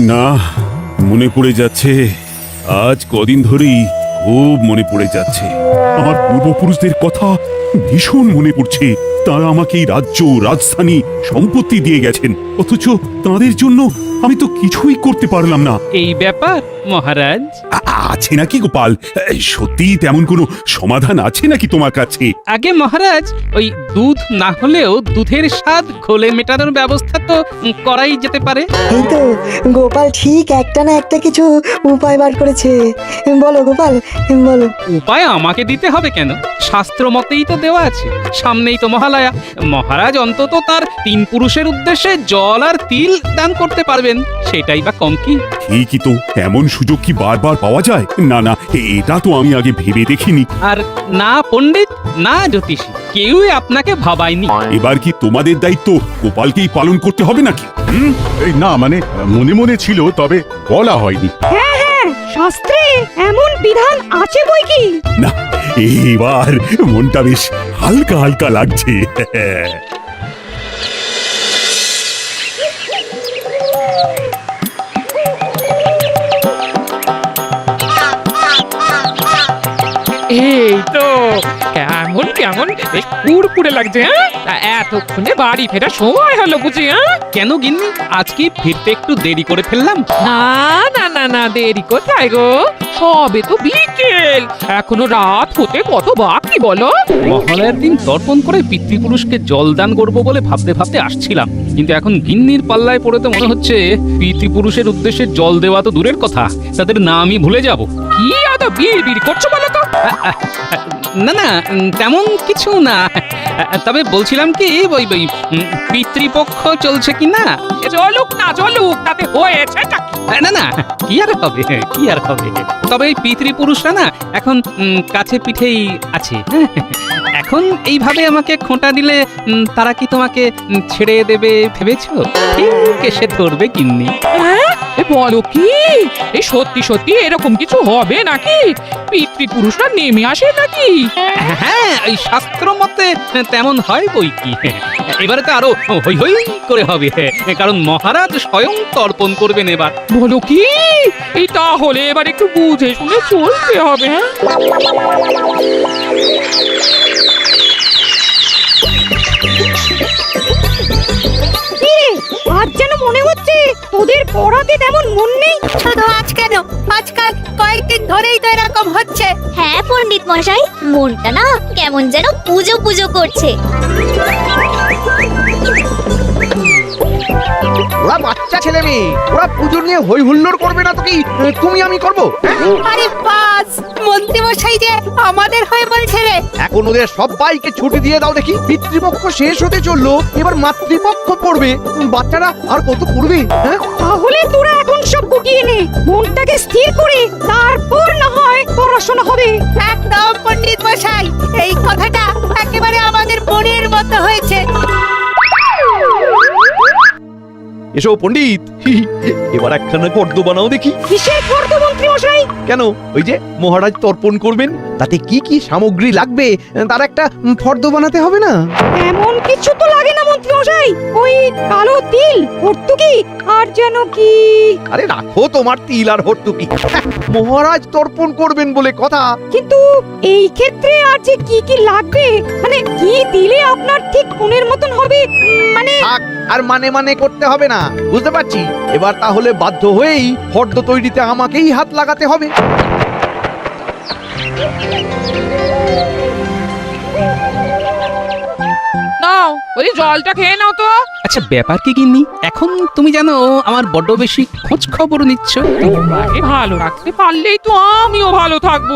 না, মনে পড়ে যাচ্ছে, আজ কদিন ধরেই খুব মনে পড়ে যাচ্ছে। আমার পূর্বপুরুষদের কথা ভীষণ মনে পড়ছে। তারা আমাকে রাজ্য, রাজধানী সম্পত্তি দিয়ে গেছেন। অথচ তাদের জন্য আমি তো কিছুই করতে পারলাম না। এই ব্যাপার মহারাজ? আ- আছে নাকি গোপাল? সত্যি তেমন কোনো সমাধান আছে নাকি তোমার কাছে? আগে মহারাজ ওই দুধ না হলেও দুধের স্বাদ ঘোলে মেটানোর ব্যবস্থা তো উম, করাই যেতে পারে। এই তো গোপাল ঠিক একটা না একটা কিছু উপায় বার করেছে। বলো গোপাল বলো। উপায় আমাকে দিতে হবে কেন? শাস্ত্র মতেই তো দেওয়া আছে। সামনেই তো মহালয়া। মহারাজ অন্তত তার তিন পুরুষের উদ্দেশ্যে জল আর তিল দান করতে পারবেন সেটাই বা কম কি? ঠিকই তো এমন সুযোগ কি বারবার পাওয়া যায়? না না এটা তো আমি আগে ভেবে দেখিনি। আর না পণ্ডিত না জ্যোতিষী কেউই আপনাকে ভাবায়নি। এবার কি তোমাদের দায়িত্ব? গোপালকেই পালন করতে হবে নাকি? হুম এই না মানে মনে মনে ছিল তবে বলা হয়নি। হ্যাঁ হ্যাঁ শাস্ত্রে এমন বিধান আছে বই কি? না এবার মনটা বেশ হালকা হালকা লাগছে। এই তো কেমন কেমন? বেশ লাগছে হ্যাঁ? এতক্ষণে বাড়ি ফেরার সময় হলো বুঝি হ্যাঁ? কেন গিন্নি? আজকে ফিরতে একটু দেরি করে ফেললাম। না না না না দেরি কোথায় গো? সবে তো বিকেল। এখনও রাত হতে কত বাকি বলো? মহালয়ার দিন তর্পণ করে পিতৃপুরুষকে জল দান করব বলে ভাবতে ভাবতে আসছিলাম। কিন্তু এখন গিন্নির পাল্লায় পড়ে তো মনে হচ্ছে পিতৃপুরুষের উদ্দেশ্যে জল দেওয়া তো দূরের কথা। তাদের নামই ভুলে যাব। কি আদা বিড় বিড় করছ না না তেমন কিছু না। তবে বলছিলাম কি ওই ওই পিতৃপক্ষ চলছে কি না? চলুক না চলুক তাতে হয়েছে না না কি আর হবে কি আর হবে? তবে এই পিতৃপুরুষরা না এখন কাছে পিঠেই আছে? এখন এইভাবে আমাকে খোঁটা দিলে তারা কি তোমাকে ছেড়ে দেবে ভেবেছো? ঠিক এসে ধরবে কিন্নি হ্যাঁ? এ বলো কি? এই সত্যি সত্যি এরকম কিছু হবে নাকি? পিতৃপুরুষরা নেমে আসে নাকি? হ্যাঁ এই শাস্ত্র মতে তেমন হয় বই কি? এবারে তো আরও হই হই করে হবে কারণ মহারাজ স্বয়ং তর্পণ করবেন এবার। বলো কি? এই তাহলে এবার একটু বুঝে শুনে চলতে হবে হ্যাঁ? আজ যেন মনে হচ্ছে তোদের পড়াতে তেমন মন নেই। শুধু আজ কেন? আজকাল কয়েকদিন ধরেই তো এরকম হচ্ছে। হ্যাঁ পণ্ডিত মশাই মনটা না কেমন যেন পুজো পুজো করছে। ওরা বাচ্চা ছেলে মেয়ে। ওরা পুজো নিয়ে হই হুল্লোড় করবে না তো কি? তুমি আমি করব? আরে বাস মন্ত্রী মশাই যে আমাদের হয়ে বলছে রে। এখন ওদের সবাইকে ছুটি দিয়ে দাও দেখি। পিতৃপক্ষ শেষ হতে চলল এবার মাতৃপক্ষ পড়বে। বাচ্চারা আর কত পড়বে? হ্যাঁ? তাহলে তোরা এখন সব গুটিয়ে নে মনটাকে স্থির করে তারপর না হয় পড়াশোনা হবে। একদম পণ্ডিত মশাই এই কথাটা একেবারে আমাদের মনের মতো হয়েছে। এসো পণ্ডিত। এবার একখানা পর্দ বানাও দেখি। কিসের মন্ত্রী মশাই? কেন? ওই যে মহারাজ তর্পণ করবেন তাতে কি কি সামগ্রী লাগবে? তার একটা ফর্দ বানাতে হবে না? এমন কিছু তো লাগে না মন্ত্রী মশাই। ওই কালো তিল ভর্তুকি আর যেন কি? আরে রাখো তোমার তিল আর হর্তুকি হ্যাঁ, মহারাজ তর্পণ করবেন বলে কথা। কিন্তু এই ক্ষেত্রে আর যে কি কি লাগবে? মানে কি দিলে আপনার ঠিক মনের মতন হবে? মানে আর মানে মানে করতে হবে না। বুঝতে পারছি? এবার তাহলে বাধ্য হয়েই ফর্দ তৈরিতে আমাকেই হাত লাগাতে হবে। নাও ওই জলটা খেয়ে নাও তো। আচ্ছা ব্যাপার কি গিন্নি? এখন তুমি জানো আমার বড্ড বেশি খোঁজ খবর নিচ্ছ। তোমাকে ভালো রাখতে পারলেই তো আমিও ভালো থাকব।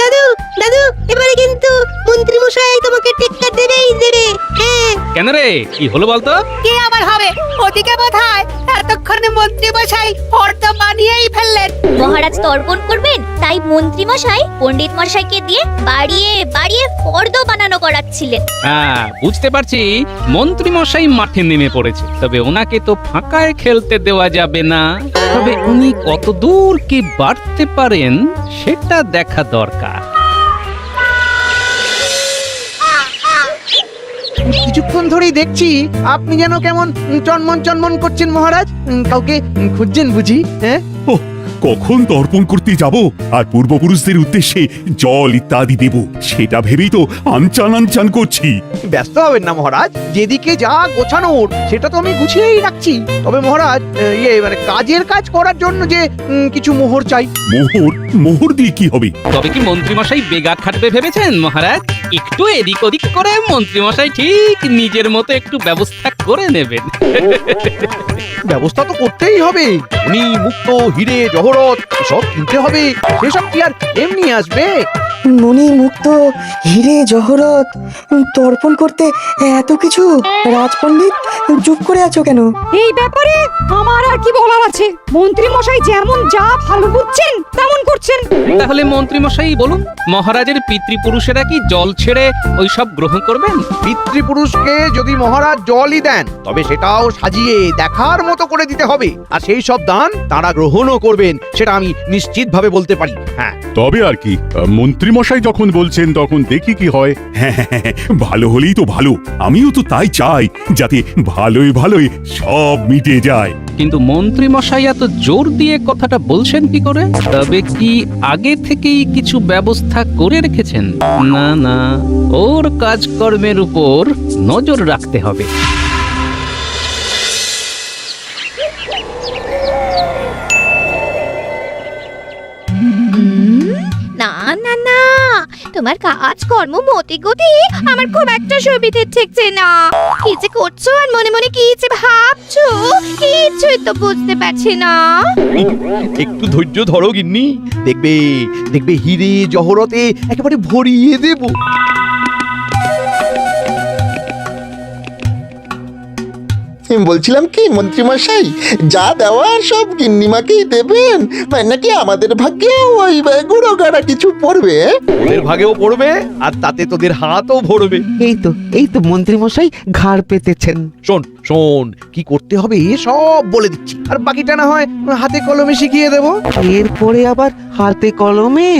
দাদু দাদু এবারে কিন্তু মন্ত্রী মশাই তোমাকে টেক্কা দেবেই দেবে। হ্যাঁ। কেন রে? কি হলো বলতো? কি আবার হবে? ওদিকে বোধহয় এতক্ষণে মন্ত্রী মশাই বানিয়েই ফেললেন। মহারাজ তর্পণ করবেন তাই মন্ত্রী মশাই পণ্ডিত মশাইকে দিয়ে বাড়িয়ে বাড়িয়ে ফর্দ বানানো করাচ্ছিলেন। হ্যাঁ বুঝতে পারছি। মন্ত্রী মশাই মাঠে নেমে পড়েছে তবে ওনাকে তো ফাঁকায় খেলতে দেওয়া যাবে না। তবে উনি কত দূর কি বাড়তে পারেন সেটা দেখা দরকার। কিছুক্ষণ ধরেই দেখছি আপনি যেন কেমন চনমন চনমন করছেন মহারাজ। কাউকে খুঁজছেন বুঝি হ্যাঁ? কখন তর্পণ করতে যাব? আর পূর্বপুরুষদের উদ্দেশ্যে জল ইত্যাদি দেব সেটা ভেবেই তো আনচান আনচান করছি। ব্যস্ত হবেন না মহারাজ। যেদিকে যা গোছানোর সেটা তো আমি গুছিয়েই রাখছি। তবে মহারাজ আহ, ইয়ে মানে কাজের কাজ করার জন্য যে উম, কিছু মোহর চাই। মোহর? মোহর দিয়ে কি হবে? তবে কি মন্ত্রীমশাই বেগা খাটবে ভেবেছেন মহারাজ? একটু এদিক ওদিক করে মন্ত্রীমশাই ঠিক নিজের মতো একটু ব্যবস্থা করে নেবেন। ব্যবস্থা তো করতেই হবে। উনি মুক্ত হিরে জহরত সব কিনতে হবে। সেসব কি আর এমনি আসবে? মণি মুক্ত হিরে জহরত তর্পণ করতে এত কিছু? রাজপণ্ডিত চুপ করে আছো কেন? এই ব্যাপারে আমার আর কি বলার আছে? মন্ত্রী মশাই যেমন যা ভালো বুঝছেন তেমন করছেন। তাহলে মন্ত্রীমশাই বলুন মহারাজের পিতৃপুরুষেরা কি জল ছেড়ে ওই সব গ্রহণ করবেন? পিতৃপুরুষকে যদি মহারাজ জলই দেন তবে সেটাও সাজিয়ে দেখার মতো করে দিতে হবে। আর সেই সব দান তারা গ্রহণও করবেন সেটা আমি নিশ্চিতভাবে বলতে পারি। হ্যাঁ। তবে আর কি মন্ত্রীমশাই যখন বলছেন তখন দেখি কি হয়। হ্যাঁ হ্যাঁ, হ্যাঁ, ভালো হলেই তো ভালো। আমিও তো তাই চাই যাতে ভালোই ভালোই সব মিটে যায়। কিন্তু মন্ত্রীমশাই এত জোর দিয়ে কথাটা বলছেন কি করে? তবে কি আগে থেকেই কিছু ব্যবস্থা করে রেখেছেন? না না। ওর কাজকর্মের উপর নজর রাখতে হবে। তোমার কাজকর্ম মতি গতি আমার খুব একটা সুবিধে ঠেকছে না। কি যে করছ আর মনে মনে কি যে ভাবছ, কিছুই তো বুঝতে পারছি না। একটু ধৈর্য ধরো গিন্নি। দেখবে দেখবে হিরে জহরতে একেবারে ভরিয়ে দেব। বলছিলাম কি মন্ত্রীমশাই যা দেওয়ার সব গিন্নিমাকেই দেবেন মানে নাকি আমাদের ভাগ্যে ওই গুঁড়ো গাড়া কিছু পড়বে? ওদের ভাগেও পড়বে আর তাতে তোদের হাতও ভরবে। এই তো এই তো মন্ত্রীমশাই ঘাড় পেতেছেন। শোন শোন কি করতে হবে সব বলে দিচ্ছি। আর বাকিটা না হয় হাতে কলমে শিখিয়ে দেবো। এরপরে আবার হাতে কলমে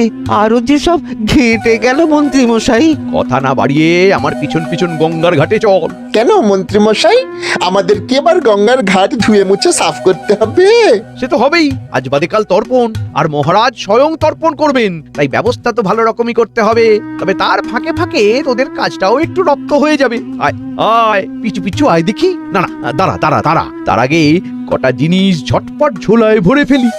আরও যে সব ঘেঁটে গেল মন্ত্রী মশাই কথা না বাড়িয়ে আমার পিছন পিছন গঙ্গার ঘাটে চল। কেন মন্ত্রীমশাই? আমাদের কি এবার গঙ্গার ঘাট ধুয়ে মুছে সাফ করতে হবে? সে তো হবেই আজ বাদে কাল তর্পণ আর মহারাজ স্বয়ং তর্পণ করবেন। তাই ব্যবস্থা তো ভালো রকমই করতে হবে। তবে তার ফাঁকে ফাঁকে তোদের কাজটাও একটু রপ্ত হয়ে যাবে। আয় আয় পিছু পিছু আয় দেখি। না না, দাঁড়া দাঁড়া দাঁড়া। তার আগে কটা জিনিস ঝটপট ঝোলায় ভরে ফেলি।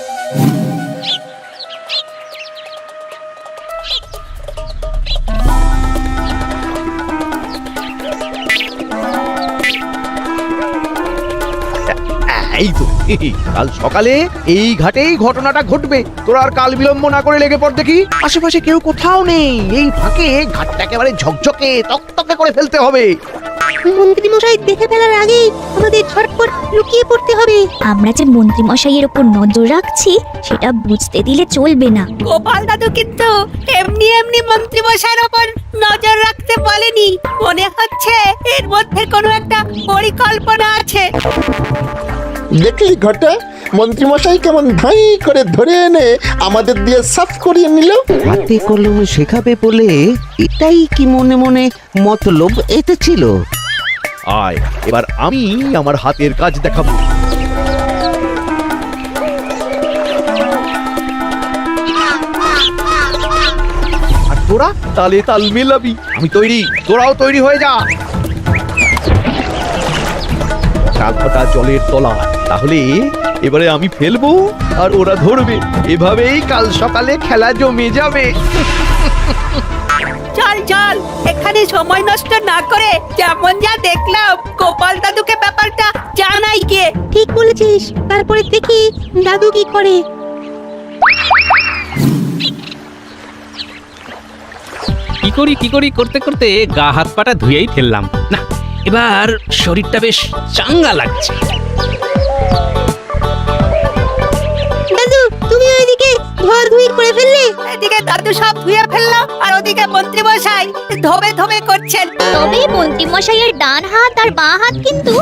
এই তো কাল সকালে এই ঘাটেই ঘটনাটা ঘটবে। তোরা আর কাল বিলম্ব না করে লেগে পড় দেখি। আশেপাশে কেউ কোথাও নেই। এই ফাঁকে ঘাটটা একেবারে ঝকঝকে, তকতকে করে ফেলতে হবে। মন্ত্রী মশাই দেখে ফেলার আগেই আমাদের ঝটপট লুকিয়ে পড়তে হবে। আমরা যে মন্ত্রী মশাইয়ের উপর নজর রাখছি সেটা বুঝতে দিলে চলবে না। গোপাল দাদু কিন্তু এমনি এমনি মন্ত্রী মশাইয়ের উপর নজর রাখতে বলেনি। মনে হচ্ছে এর মধ্যে কোনো একটা পরিকল্পনা আছে। দেখলি ঘটা মন্ত্রীমশাই কেমন ধাই করে ধরে এনে আমাদের দিয়ে সাফ করিয়ে নিল? হাতে কলমে শেখাবে বলে এটাই কি মনে মনে মতলব এতে ছিল? আয় এবার আমি আমার হাতের কাজ দেখাবো। আর তোরা তালে তাল মেলাবি আমি তৈরি তোরাও তৈরি হয়ে যা। চাকটা জলের তলা তাহলে এবারে আমি ফেলব আর ওরা ধরবে। এভাবেই কাল সকালে খেলা জমে যাবে। চল চল এখানে সময় নষ্ট না করে যেমন যা দেখলাম গোপাল দাদুকে ব্যাপারটা জানাই গে। ঠিক বলেছিস তারপরে দেখি দাদু কি করে। কি করি কি করি করতে করতে গা হাত পাটা ধুয়েই ফেললাম। না এবার শরীরটা বেশ চাঙ্গা লাগছে। দাদু তুমি ওইদিকে ধোয়ার ধুই করে ফেললে? এদিকে দাদু সব ধুয়ে ফেলল আর ওদিকে মন্ত্রী মশাই ধোবে ধোবে করছেন। তবে মন্ত্রী মশাইয়ের ডান হাত আর বাঁ হাত কিন্তু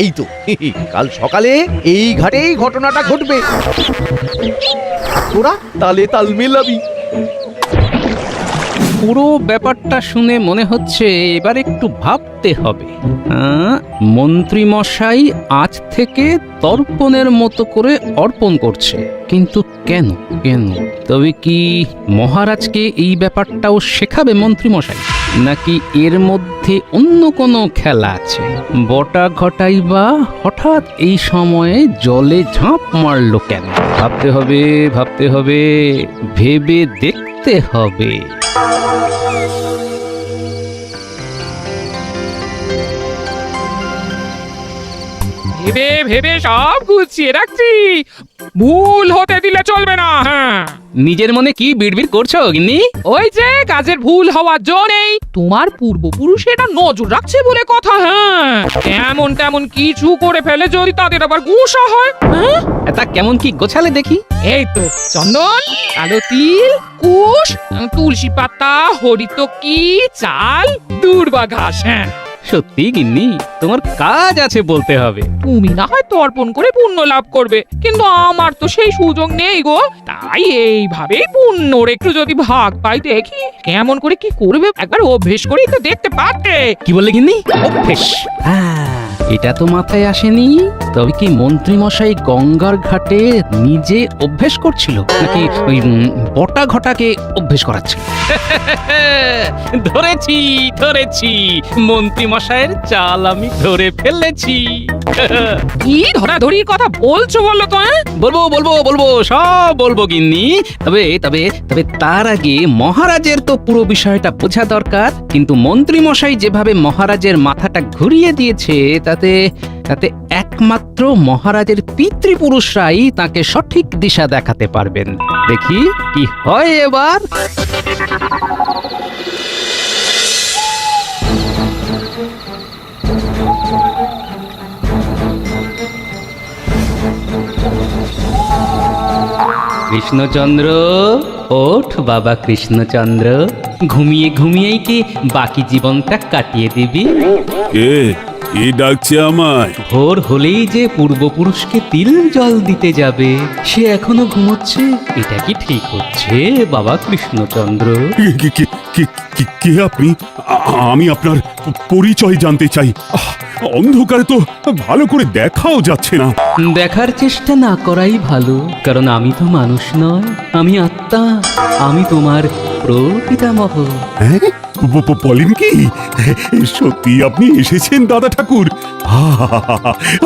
এই তো। কাল সকালে এই ঘাটেই ঘটনাটা ঘটবে। তোরা তালে তাল মেলাবি। পুরো ব্যাপারটা শুনে মনে হচ্ছে এবার একটু ভাবতে হবে। মন্ত্রী মন্ত্রীমশাই আজ থেকে তর্পণের মতো করে অর্পণ করছে। কিন্তু কেন কেন? তবে কি মহারাজকে এই ব্যাপারটাও শেখাবে মন্ত্রীমশাই? নাকি এর মধ্যে অন্য কোনো খেলা আছে? বটা ঘটাই বা হঠাৎ এই সময়ে জলে ঝাঁপ মারলো কেন? ভাবতে হবে ভাবতে হবে, ভেবে দেখতে হবে। ভেবে ভেবে সব গুছিয়ে রাখছি। ভুল হতে দিলে চলবে না হ্যাঁ। নিজের মনে কি বিড়বিড় করছ গিন্নি? ওই যে কাজের ভুল হওয়ার জন্যই তোমার পূর্বপুরুষেরা নজর রাখছে বলে কথা হ্যাঁ। এমন তেমন কিছু করে ফেলে যদি তাদের আবার গুসা হয় হ্যাঁ? তা কেমন কি গোছালে দেখি? এই তো চন্দন কালো তিল কুশ তুলসী পাতা হরিতকি চাল দূর্বা ঘাস হ্যাঁ। সত্যি গিন্নি তোমার কাজ আছে বলতে হবে। তুমি না হয় তর্পণ করে পুণ্য লাভ করবে কিন্তু আমার তো সেই সুযোগ নেই গো। তাই এইভাবে পুণ্যর একটু যদি ভাগ পাই দেখি কেমন করে কি করবে। একবার অভ্যেস করেই তো দেখতে পাচ্ছে কি বললে গিন্নি? অভ্যেস। হ্যাঁ। এটা তো মাথায় আসেনি? তবে কি মন্ত্রীমশাই গঙ্গার ঘাটে নিজে অভ্যেস করছিল? নাকি ওই উম, বটা ঘটাকে অভ্যেস করাচ্ছিল? ধরেছি ধরেছি। মন্ত্রীমশাইয়ের চাল আমি ধরে ফেলেছি। কি ধরাধরির কথা বলছো বলল তো হ্যাঁ? বলব বলব বলব সব বলব গিন্নি। তবে তবে তবে তার আগে মহারাজের তো পুরো বিষয়টা বোঝা দরকার। কিন্তু মন্ত্রী মশাই যেভাবে মহারাজের মাথাটা ঘুরিয়ে দিয়েছে তাতে তাতে একমাত্র মহারাজের পিতৃপুরুষরাই তাকে সঠিক দিশা দেখাতে পারবেন। দেখি কি হয় এবার। কৃষ্ণচন্দ্র, ওঠ বাবা কৃষ্ণচন্দ্র। ঘুমিয়ে ঘুমিয়েই কি বাকি জীবনটা কাটিয়ে দিবি? এ ডাকছে আমায়। ভোর হলেই যে পূর্বপুরুষকে তিল জল দিতে যাবে সে এখনও ঘুমোচ্ছে? এটা কি ঠিক হচ্ছে বাবা কৃষ্ণচন্দ্র? কে- কে- কে- কে- কে- কে আপনি? আ- আমি আপনার পরিচয় জানতে চাই। আহ, অন্ধকারে তো ভালো করে দেখাও যাচ্ছে না। দেখার চেষ্টা না করাই ভালো কারণ আমি তো মানুষ নয় আমি আত্মা আমি তোমার প্রপিতামহ। হ্যাঁ? বলেন কি? সত্যি আপনি এসেছেন দাদা ঠাকুর।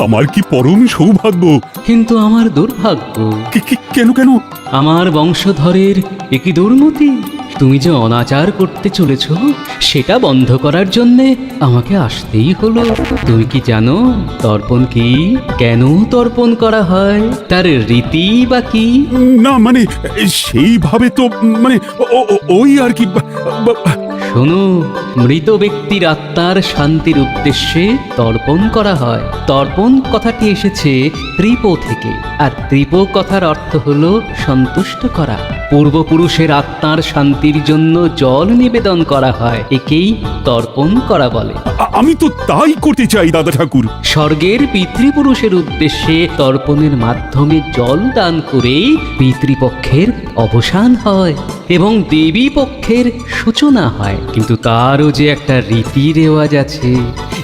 আমার কি পরম সৌভাগ্য। কিন্তু আমার দুর্ভাগ্য। কে- কে- কেন কেন? আমার বংশধরের একই দুর্মতি তুমি যে অনাচার করতে চলেছ সেটা বন্ধ করার জন্য আমাকে আসতেই হলো। তুমি কি জানো তর্পণ কি? কেন তর্পণ করা হয়? তার রীতি বা কি? না মানে সেইভাবে তো মানে ওই আর কি। শোনো, মৃত ব্যক্তির আত্মার শান্তির উদ্দেশ্যে তর্পণ করা হয়। তর্পণ কথাটি এসেছে ত্রিপো থেকে। আর ত্রিপো কথার অর্থ হলো সন্তুষ্ট করা। পূর্বপুরুষের আত্মার শান্তির জন্য জল নিবেদন করা হয় একেই তর্পণ করা বলে। আমি তো তাই করতে চাই দাদা ঠাকুর। স্বর্গের পিতৃপুরুষের উদ্দেশ্যে তর্পণের মাধ্যমে জল দান করেই পিতৃপক্ষের অবসান হয় এবং দেবী পক্ষের সূচনা হয়। কিন্তু তারও যে একটা রীতি রেওয়াজ আছে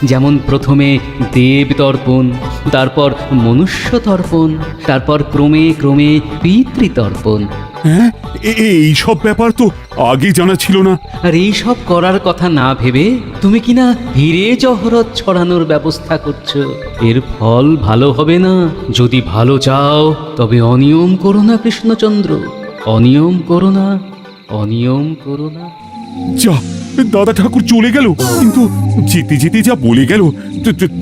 যেমন প্রথমে দেব তর্পণ তারপর মনুষ্য তর্পণ তারপর ক্রমে ক্রমে পিতৃতর্পণ হ্যাঁ? এই সব ব্যাপার তো আগে জানা ছিল না। আর এই সব করার কথা না ভেবে তুমি কিনা হিরে জহরত ছড়ানোর ব্যবস্থা করছ? এর ফল ভালো হবে না। যদি ভালো চাও, তবে অনিয়ম করো না কৃষ্ণচন্দ্র। অনিয়ম করো না, অনিয়ম করো না। যা দাদা ঠাকুর চলে গেল। কিন্তু যেতে যেতে যা বলে গেল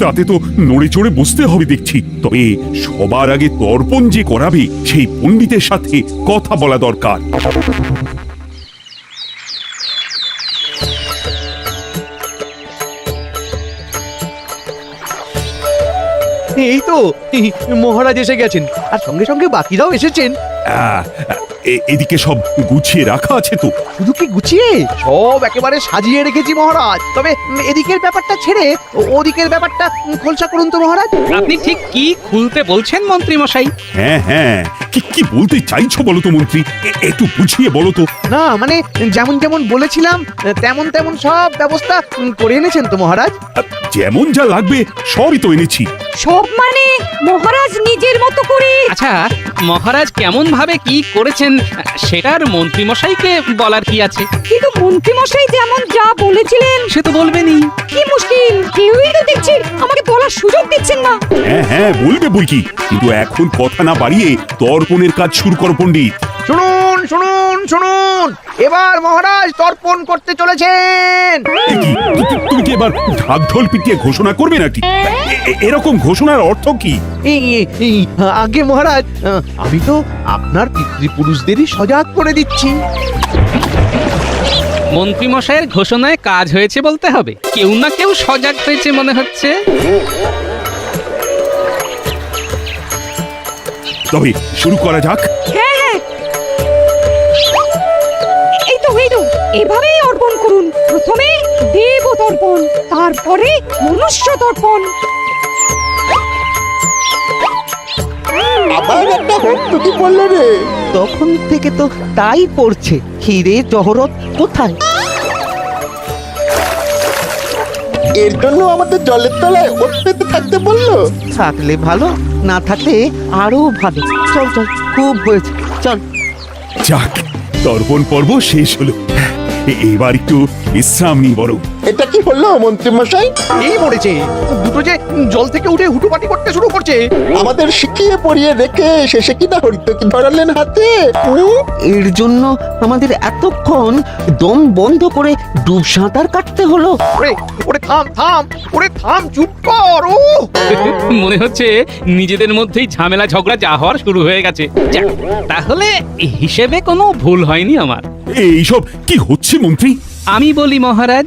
তাতে তো নড়ে চড়ে বসতে হবে দেখছি। তবে সবার আগে তর্পণ যে করাবে সেই পণ্ডিতের সাথে কথা বলা দরকার। এই তো মহারাজ এসে গেছেন আর সঙ্গে সঙ্গে বাকিরাও এসেছেন। এদিকে সব গুছিয়ে রাখা আছে তো। শুধু কি গুছিয়ে? সব একেবারে সাজিয়ে রেখেছি মহারাজ। তবে এদিকের ব্যাপারটা ছেড়ে ওদিকের ব্যাপারটা খোলসা করুন তো মহারাজ। আপনি ঠিক কি খুলতে বলছেন মন্ত্রী মশাই হ্যাঁ হ্যাঁ। কি কি বলতে চাইছো বলো তো মন্ত্রী? এ- একটু বুঝিয়ে বলো তো। না মানে যেমন যেমন বলেছিলাম তেমন তেমন সব ব্যবস্থা উম, করে এনেছেন তো মহারাজ। যেমন যা লাগবে সবই তো এনেছি। সব মানে? মহারাজ নিজের মতো করে। আচ্ছা মহারাজ কেমন ভাবে কি করেছেন সেটার মন্ত্রী মশাইকে বলার কি আছে? কিন্তু মন্ত্রী মশাই যেমন যা বলেছিলেন সে তো বলবেনই। কি মুশকিল? কেউই তো দেখছি আমাকে বলার সুযোগ দিচ্ছেন না। হ্যাঁ হ্যাঁ বলবে বই কি কিন্তু এখন কথা না বাড়িয়ে তর্পণের কাজ শুরু করো পণ্ডিত। শুনুন শুনুন শুনুন। এবার মহারাজ তর্পণ করতে চলেছেন। এ কি তু- তু- তুমি কি এবার ঢাক ঢোল পিটিয়ে ঘোষণা করবে নাকি? এ- এ- এরকম ঘোষণার অর্থ কি? এই, এই, এই, আগে মহারাজ আহ, আমি তো আপনার পিতৃপুরুষদেরই সজাগ করে দিচ্ছি। মন্ত্রী মশাইয়ের ঘোষণায় কাজ হয়েছে বলতে হবে। কেউ না কেউ সজাগ হয়েছে মনে হচ্ছে। তবে শুরু করা যাক। হ্যাঁ হ্যাঁ। এই তো এই তো। এভাবেই অর্পণ করুন। প্রথমে দেব তর্পণ তারপরে মনুষ্য তর্পণ। আবার একটা ভর্তুকি পড়ল রে। তখন থেকে তো তাই করছে হিরে জহরত কোথায়? এর জন্য আমাদের জলের তলায় ওট থাকতে বলল। থাকলে ভালো না থাকলে আরও ভালো। চল চল খুব হয়েছে। চল। যাক তর্পণ পর্ব শেষ হলো। এ- এবার একটু বিশ্রাম নিই বড় এটা কি হলো মন্ত্রী মশাই এই মরেছে। দুটো যে জল থেকে উঠে হুটুপাটি করতে শুরু করছে। আমাদের শিখিয়ে পড়িয়ে রেখে শেষে কিনা হরিত কি ধরালেন হাতে? এর জন্য আমাদের এতক্ষণ দম বন্ধ করে ডুব সাঁতার কাটতে হলো। ওরে ওরে থাম থাম ওরে থাম চুপ কর ও! মনে হচ্ছে নিজেদের মধ্যেই ঝামেলা ঝগড়া যা হওয়ার শুরু হয়ে গেছে। যাক, তাহলে হিসেবে কোনো ভুল হয়নি আমার। এইসব কি হচ্ছে মন্ত্রী? আমি বলি, মহারাজ,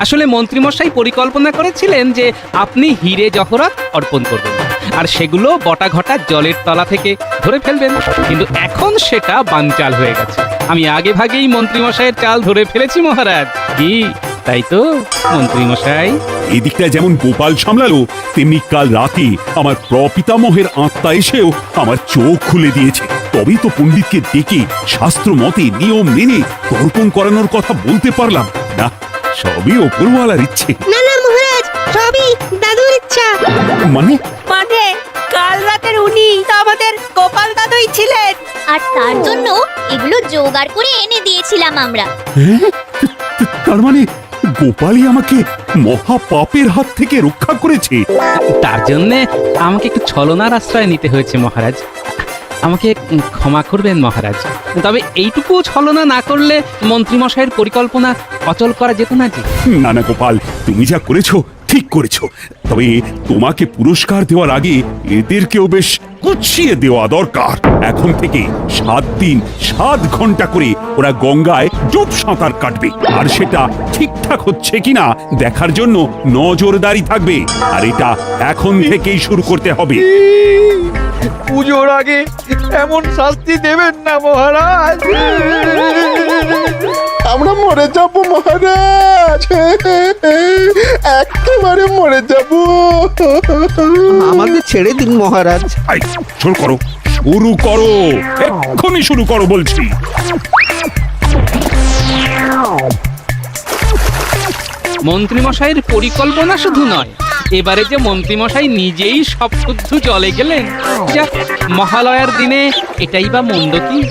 আসলে মন্ত্রীমশাই পরিকল্পনা করেছিলেন যে আপনি হিরে জহরত অর্পণ করবেন আর সেগুলো বটা ঘটা জলের তলা থেকে ধরে ফেলবেন। কিন্তু এখন সেটা বানচাল হয়ে গেছে। আমি আগে ভাগেই মন্ত্রীমশাইয়ের চাল ধরে ফেলেছি, মহারাজ। কি? তাই তো, মন্ত্রীমশাই। এদিকটা যেমন গোপাল সামলালো, তেমনি কাল রাতে আমার প্রপিতামহের আত্মা এসেও আমার চোখ খুলে দিয়েছে। তবেই তো পণ্ডিতকে ডেকে শাস্ত্র মতে নিয়ম মেনে তর্পণ করানোর কথা বলতে পারলাম। না সবই ওপরওয়ালার ইচ্ছে। না না মহারাজ সবই দাদুর ইচ্ছা। মানে? মানে কাল রাতের উনি আমাদের গোপাল দাদুই ছিলেন। আর তার জন্য এগুলো জোগাড় করে এনে দিয়েছিলাম আমরা? তার মানে গোপালই আমাকে মহা পাপের হাত থেকে রক্ষা করেছে? তার জন্যে আমাকে একটু ছলনার আশ্রয় নিতে হয়েছে মহারাজ। আমাকে ক্ষমা করবেন, মহারাজ। তবে এইটুকু ছলনা না করলে মন্ত্রীমশাইয়ের পরিকল্পনা অচল করা যেত না যে? না না, গোপাল, তুমি যা করেছ, ঠিক করেছ। তবে তোমাকে পুরস্কার দেওয়ার আগে এদেরকেও বেশ গুছিয়ে দেওয়া দরকার। এখন থেকে সাত দিন, সাত ঘণ্টা করে ওরা গঙ্গায় ডুব সাঁতার কাটবে। আর সেটা ঠিকঠাক হচ্ছে কিনা দেখার জন্য নজরদারি থাকবে। আর এটা এখন থেকেই শুরু করতে হবে। পুজোর আগে এমন শাস্তি দেবেন না মহারাজ। আমরা মরে যাব মহারাজ। একেবারে মরে যাব। আমাদের ছেড়ে দিন মহারাজ। আই, শুরু করো। শুরু করো। এক্ষুনি শুরু করো বলছি। মন্ত্রীমশাইয়ের পরিকল্পনা শুধু নয়, এবারে যে মন্ত্রীমশাই নিজেই সব শুদ্ধ চলে গেলেন, যা মহালয়ার দিনে এটাই বা মন্দ কি?